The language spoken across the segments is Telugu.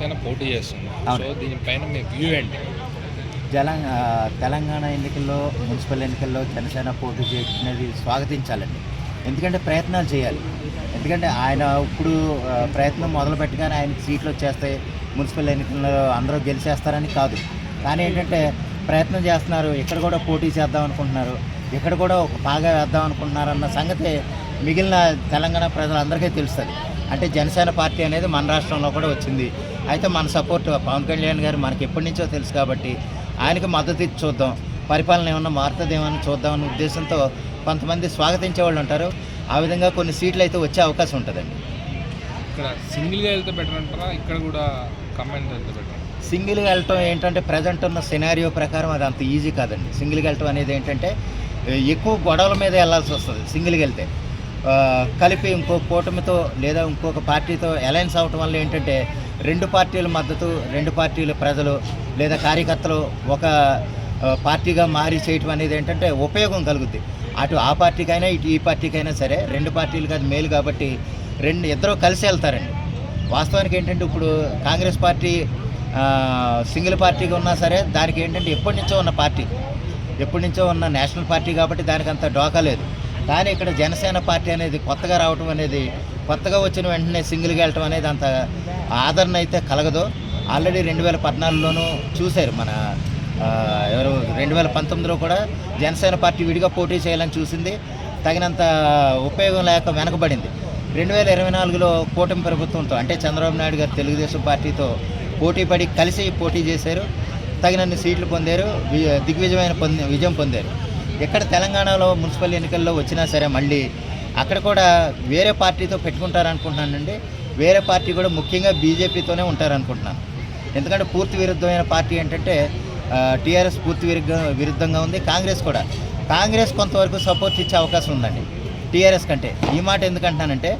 జనసేన పోటీ చేస్తుంది. సో దీనిపైన మీ వ్యూ ఏంటి? ఆ, తెలంగాణ ఎన్నికల్లో మున్సిపల్ ఎన్నికల్లో జనసేన పోటీ చేసినది స్వాగతించాలండి. ఎందుకంటే ప్రయత్నాలు చేయాలి. ఎందుకంటే ఆయన ఇప్పుడు ప్రయత్నం మొదలు పెట్టగానే ఆయనకి సీట్లు వచ్చేస్తాయి. మున్సిపల్ ఎన్నికల్లో అందరూ గెలిచేస్తారని కాదు. కానీ ఏంటంటే ప్రయత్నం చేస్తున్నారు. ఇక్కడ కూడా పోటీ చేద్దాం అనుకుంటున్నారు. ఇక్కడ కూడా ఒక బాగా వేద్దాం అనుకుంటున్నారు అన్న సంగతి మిగిలిన తెలంగాణ ప్రజలందరికీ తెలుస్తుంది. అంటే జనసేన పార్టీ అనేది మన రాష్ట్రంలో కూడా వచ్చింది. అయితే మన సపోర్ట్ పవన్ కళ్యాణ్ గారు మనకి ఎప్పటి నుంచో తెలుసు కాబట్టి ఆయనకి మద్దతు ఇచ్చి చూద్దాం. పరిపాలన ఏమన్నా మారుతుందేమని చూద్దామనే ఉద్దేశంతో కొంతమంది స్వాగతించే వాళ్ళు ఉంటారు. ఆ విధంగా కొన్ని సీట్లు అయితే వచ్చే అవకాశం ఉంటుందండి. ఇక్కడ సింగిల్గా వెళ్తే బెటర్ అంటారా? ఇక్కడ కూడా కమెంట్ వెళ్తే బెటర్ సింగిల్గా వెళ్ళటం ఏంటంటే ప్రజెంట్ ఉన్న సినారియో ప్రకారం అది అంత ఈజీ కాదండి. సింగిల్గా వెళ్ళటం అనేది ఏంటంటే ఎక్కువ గొడవల మీద వెళ్ళాల్సి వస్తుంది సింగిల్గా వెళ్తే. కలిపి ఇంకో కూటమితో లేదా ఇంకొక పార్టీతో అలయన్స్ అవటం వల్ల ఏంటంటే రెండు పార్టీల మద్దతు రెండు పార్టీల ప్రజలు లేదా కార్యకర్తలు ఒక పార్టీగా మారి చేయటం అనేది ఏంటంటే ఉపయోగం కలుగుద్ది. అటు ఆ పార్టీకైనా ఇటు ఈ పార్టీకైనా సరే రెండు పార్టీలకు అది మేలు కాబట్టి రెండు ఇద్దరు కలిసి వెళ్తారండి. వాస్తవానికి ఏంటంటే ఇప్పుడు కాంగ్రెస్ పార్టీ సింగిల్ పార్టీగా ఉన్నా సరే దానికి ఏంటంటే ఎప్పటి నుంచో ఉన్న పార్టీ ఎప్పటి నుంచో ఉన్న నేషనల్ పార్టీ కాబట్టి దానికి అంత డోకా లేదు. కానీ ఇక్కడ జనసేన పార్టీ అనేది కొత్తగా రావటం అనేది కొత్తగా వచ్చిన వెంటనే సింగిల్గా వెళ్ళటం అనేది అంత ఆదరణ అయితే కలగదు. ఆల్రెడీ రెండు వేల పద్నాలుగులోనూ చూశారు మన ఎవరు రెండు వేల పంతొమ్మిదిలో కూడా జనసేన పార్టీ విడిగా పోటీ చేయాలని చూసింది. తగినంత ఉపయోగం లేక వెనకబడింది. రెండు వేల ఇరవై నాలుగులో కూటమి ప్రభుత్వంతో అంటే చంద్రబాబు నాయుడు గారు తెలుగుదేశం పార్టీతో పోటీ పడి కలిసి పోటీ చేశారు. తగినన్ని సీట్లు పొందారు. వి- దిగ్విజయమైన పొంది విజయం పొందారు. ఎక్కడ తెలంగాణలో మున్సిపల్ ఎన్నికల్లో వచ్చినా సరే మళ్ళీ అక్కడ కూడా వేరే పార్టీతో పెట్టుకుంటారనుకుంటున్నానండి. వేరే పార్టీ కూడా ముఖ్యంగా బీజేపీతోనే ఉంటారనుకుంటున్నాను. ఎందుకంటే పూర్తి విరుద్ధమైన పార్టీ ఏంటంటే టీఆర్ఎస్ పూర్తి విరుద్ధంగా ఉంది. కాంగ్రెస్ కూడా. కాంగ్రెస్ కొంతవరకు సపోర్ట్ ఇచ్చే అవకాశం ఉందండి. టీఆర్ఎస్ కంటే. ఈ మాట ఎందుకంటున్నానంటే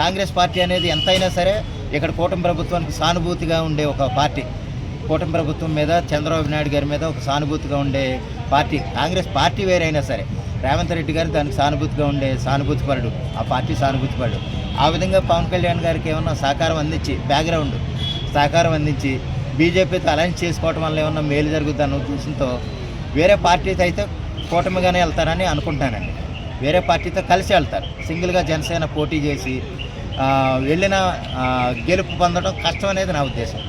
కాంగ్రెస్ పార్టీ అనేది ఎంతైనా సరే ఇక్కడ కూటమి ప్రభుత్వానికి సానుభూతిగా ఉండే ఒక పార్టీ. కూటమి ప్రభుత్వం మీద చంద్రబాబు నాయుడు గారి మీద ఒక సానుభూతిగా ఉండే పార్టీ కాంగ్రెస్ పార్టీ వేరైనా సరే రేవంత్ రెడ్డి గారు దానికి సానుభూతిగా ఉండే సానుభూతిపరుడు. ఆ పార్టీ సానుభూతిపరుడు. ఆ విధంగా పవన్ కళ్యాణ్ గారికి ఏమన్నా సహకారం అందించి బ్యాక్గ్రౌండ్ సహకారం అందించి బీజేపీతో అలయన్స్ చేసుకోవటం వల్ల ఏమన్నా మేలు జరుగుతుంది అన్న ఉద్దేశంతో వేరే పార్టీతో అయితే కూటమిగానే వెళ్తారని అనుకుంటానండి. వేరే పార్టీతో కలిసి వెళ్తారు. సింగిల్గా జనసేన పోటీ చేసి వెళ్ళిన గెలుపు పొందడం కష్టం అనేది నా ఉద్దేశం.